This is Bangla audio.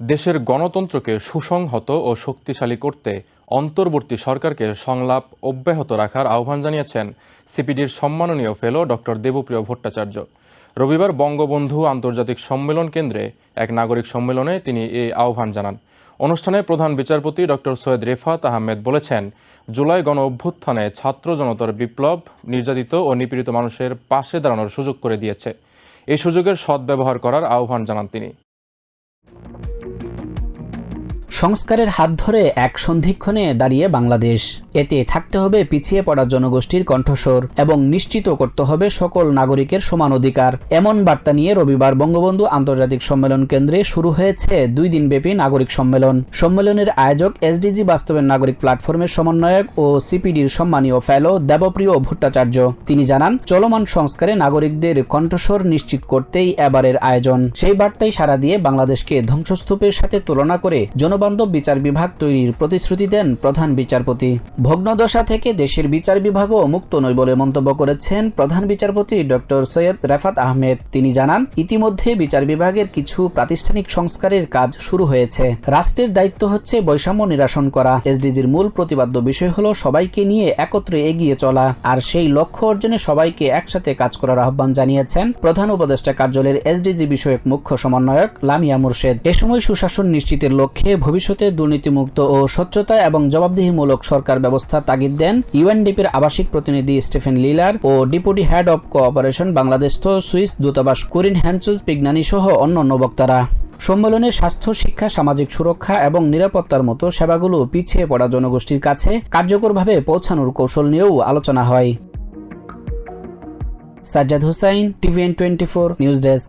দেশের গণতন্ত্রকে সুসংহত ও শক্তিশালী করতে অন্তর্বর্তী সরকারকে সংলাপ অব্যাহত রাখার আহ্বান জানিয়েছেন সিপিডির সম্মাননীয় ফেলো ডক্টর দেবপ্রিয় ভট্টাচার্য। রবিবার বঙ্গবন্ধু আন্তর্জাতিক সম্মেলন কেন্দ্রে এক নাগরিক সম্মেলনে তিনি এই আহ্বান জানান। অনুষ্ঠানে প্রধান বিচারপতি ডক্টর সৈয়দ রেফাত আহমেদ বলেছেন, জুলাই গণ অভ্যুত্থানে ছাত্র জনতার বিপ্লব নির্যাতিত ও নিপীড়িত মানুষের পাশে দাঁড়ানোর সুযোগ করে দিয়েছে। এই সুযোগের সদ্ব্যবহার করার আহ্বান জানান তিনি। সংস্কারের হাত ধরে এক সন্ধিক্ষণে দাঁড়িয়ে বাংলাদেশ। এতে থাকতে হবে, পিছিয়ে পড়া জনগোষ্ঠীর কণ্ঠস্বর এবং নিশ্চিত করতে হবে সকল নাগরিকের সমান অধিকার। এমন বার্তা নিয়ে রবিবার বঙ্গবন্ধু আন্তর্জাতিক সম্মেলন কেন্দ্রে শুরু হয়েছে দুই দিনব্যাপী নাগরিক সম্মেলন। সম্মেলনের আয়োজক এসডিজি বাস্তবের নাগরিক প্ল্যাটফর্মের সমন্বয়ক ও সিপিডির সম্মানীয় ফেলো দেবপ্রিয় ভট্টাচার্য। তিনি জানান, চলমান সংস্কারে নাগরিকদের কণ্ঠস্বর নিশ্চিত করতেই এবারের আয়োজন। সেই বার্তায় সাড়া দিয়ে বাংলাদেশকে ধ্বংসস্তূপের সাথে তুলনা করে জনবান্ধব বিচার বিভাগ তৈরির প্রতিশ্রুতি দেন প্রধান বিচারপতি। ভগ্নদশা থেকে দেশের বিচার বিভাগও মুক্ত নয় বলে মন্তব্য করেছেন প্রধান বিচারপতি ডক্টর সৈয়দ রেফাত আহমেদ। তিনি জানান, ইতিমধ্যে বিচার বিভাগের কিছু প্রাতিষ্ঠানিক সংস্কারের কাজ শুরু হয়েছে। রাষ্ট্রের দায়িত্ব হচ্ছে বৈষম্য নিরসন করা। এসডিজির মূল প্রতিপাদ্য বিষয় হলো সবাইকে নিয়ে একত্রে এগিয়ে চলা। আর সেই লক্ষ্য অর্জনে সবাইকে একসাথে কাজ করার আহ্বান জানিয়েছেন প্রধান উপদেষ্টা কার্যালয়ের এসডিজি বিষয়ক মুখ্য সমন্বয়ক লামিয়া মুর্শেদ। এ সময় সুশাসন নিশ্চিতের লক্ষ্যে ভবিষ্যতে দুর্নীতিমুক্ত ও স্বচ্ছতা এবং জবাবদিহিমূলক সরকার ব্যবস্থা তাগিদ দেন ইউএনডিপির আবাসিক প্রতিনিধি স্টিফেন লিলার ও ডিপুটি হেড অব কোঅপারেশন বাংলাদেশস্থ সুইস দূতাবাস কুরিন হ্যান্সুজ পিগনানি সহ অন্যান্য বক্তারা। সম্মেলনে স্বাস্থ্য, শিক্ষা, সামাজিক সুরক্ষা এবং নিরাপত্তার মতো সেবাগুলো পিছিয়ে পড়া জনগোষ্ঠীর কাছে কার্যকরভাবে পৌঁছানোর কৌশল নিয়েও আলোচনা হয়। Sajjad Hussain, TVN twenty four news desk.